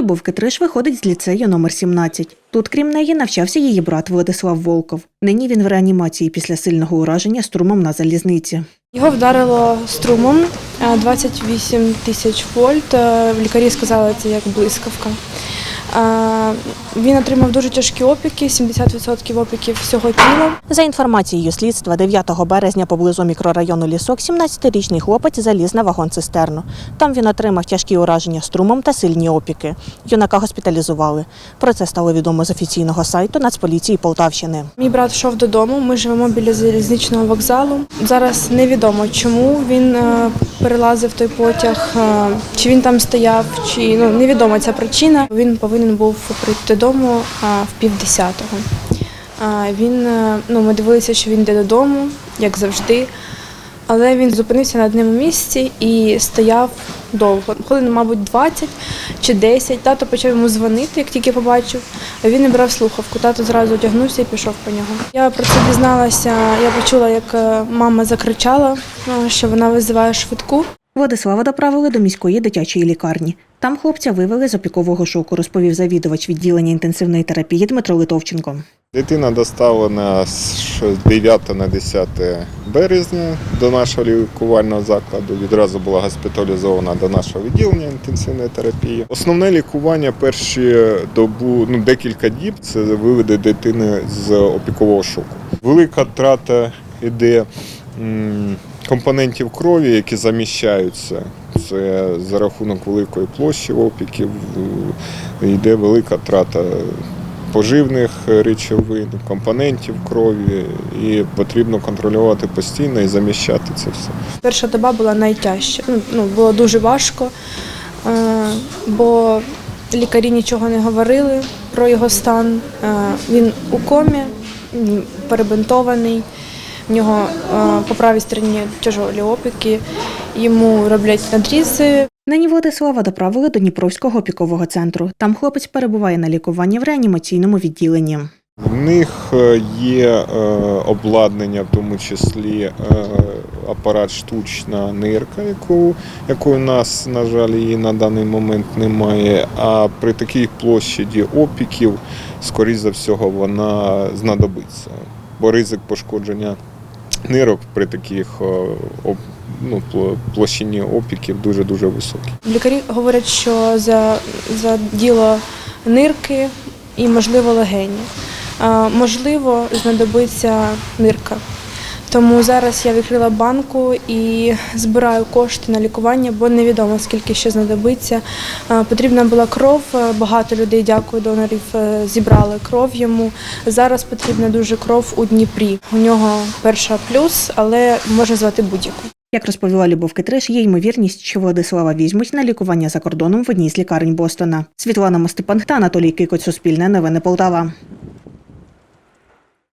Любов Китриш виходить з ліцею номер 17. Тут, крім неї, навчався її брат Владислав Волков. Нині він в реанімації після сильного ураження струмом на залізниці. Його вдарило струмом е, 28 тисяч вольт. Е, Лікарі сказали, це як блискавка. Він отримав дуже тяжкі опіки, 70% опіків всього тіла. За інформацією слідства, 9 березня поблизу мікрорайону Лісок 17-річний хлопець заліз на вагон-цистерну. Там він отримав тяжкі ураження струмом та сильні опіки. Юнака госпіталізували. Про це стало відомо з офіційного сайту Нацполіції Полтавщини. Мій брат йшов додому. Ми живемо біля залізничного вокзалу. Зараз невідомо, чому він е, перелазив той потяг, е, чи він там стояв, чи ну невідома ця причина. Він повинен був прийти додому в півдесятого. Е, Він е, ну ми дивилися, що він йде додому, як завжди. Але він зупинився на одному місці і стояв довго. Хвилин, мабуть, 20 чи 10. Тато почав йому дзвонити, як тільки побачив. А Він не брав слухавку. Тато зразу одягнувся і пішов по нього. Я про це дізналася. Я почула, як е, мама закричала, е, що вона визиває швидку. Владислава доправили до міської дитячої лікарні. Там хлопця вивели з опікового шоку, розповів завідувач відділення інтенсивної терапії Дмитро Литовченко. Дитина доставлена з 9 на 10 березня до нашого лікувального закладу. Відразу була госпіталізована до нашого відділення інтенсивної терапії. Основне лікування перші добу, ну декілька діб це виведе дитини з опікового шоку. Велика трата йде м, компонентів крові, які заміщаються. Це за рахунок великої площі опіків е, йде велика трата поживних речовин, компонентів крові, і потрібно контролювати постійно і заміщати це все. Перша доба була найтяжча. Ну, Ну, було дуже важко, е, бо лікарі нічого не говорили про його стан. Е, Він у комі, перебинтований. В нього е, по правій стороні тяжолі опіки, йому роблять надрізи. Нині Владислава доправили до Дніпровського опікового центру. Там хлопець перебуває на лікуванні в реанімаційному відділенні. В них е, є е, обладнання, в тому числі е, апарат штучна нирка, яку, якої у нас, на жаль, її на даний момент немає. А при такій площаді опіків, скоріш за всього, вона знадобиться. Бо ризик пошкодження нирок при таких е, ну, площині опіків дуже-дуже високий. Лікарі говорять, що за, за діло нирки і, можливо, легені. Можливо, знадобиться нирка. Тому зараз я відкрила банку і збираю кошти на лікування, бо невідомо скільки ще знадобиться. Потрібна була кров. е, Багато людей, дякую, донорів е, зібрали кров йому. Зараз потрібна дуже кров у Дніпрі. У нього перша плюс, але може звати будь-яку. Як розповіла Любов Китриш, є ймовірність, що Владислава візьмуть на лікування за кордоном в одній з лікарень Бостона. Світлана Мостепан та Анатолій Кикоць, Суспільне новини Полтава.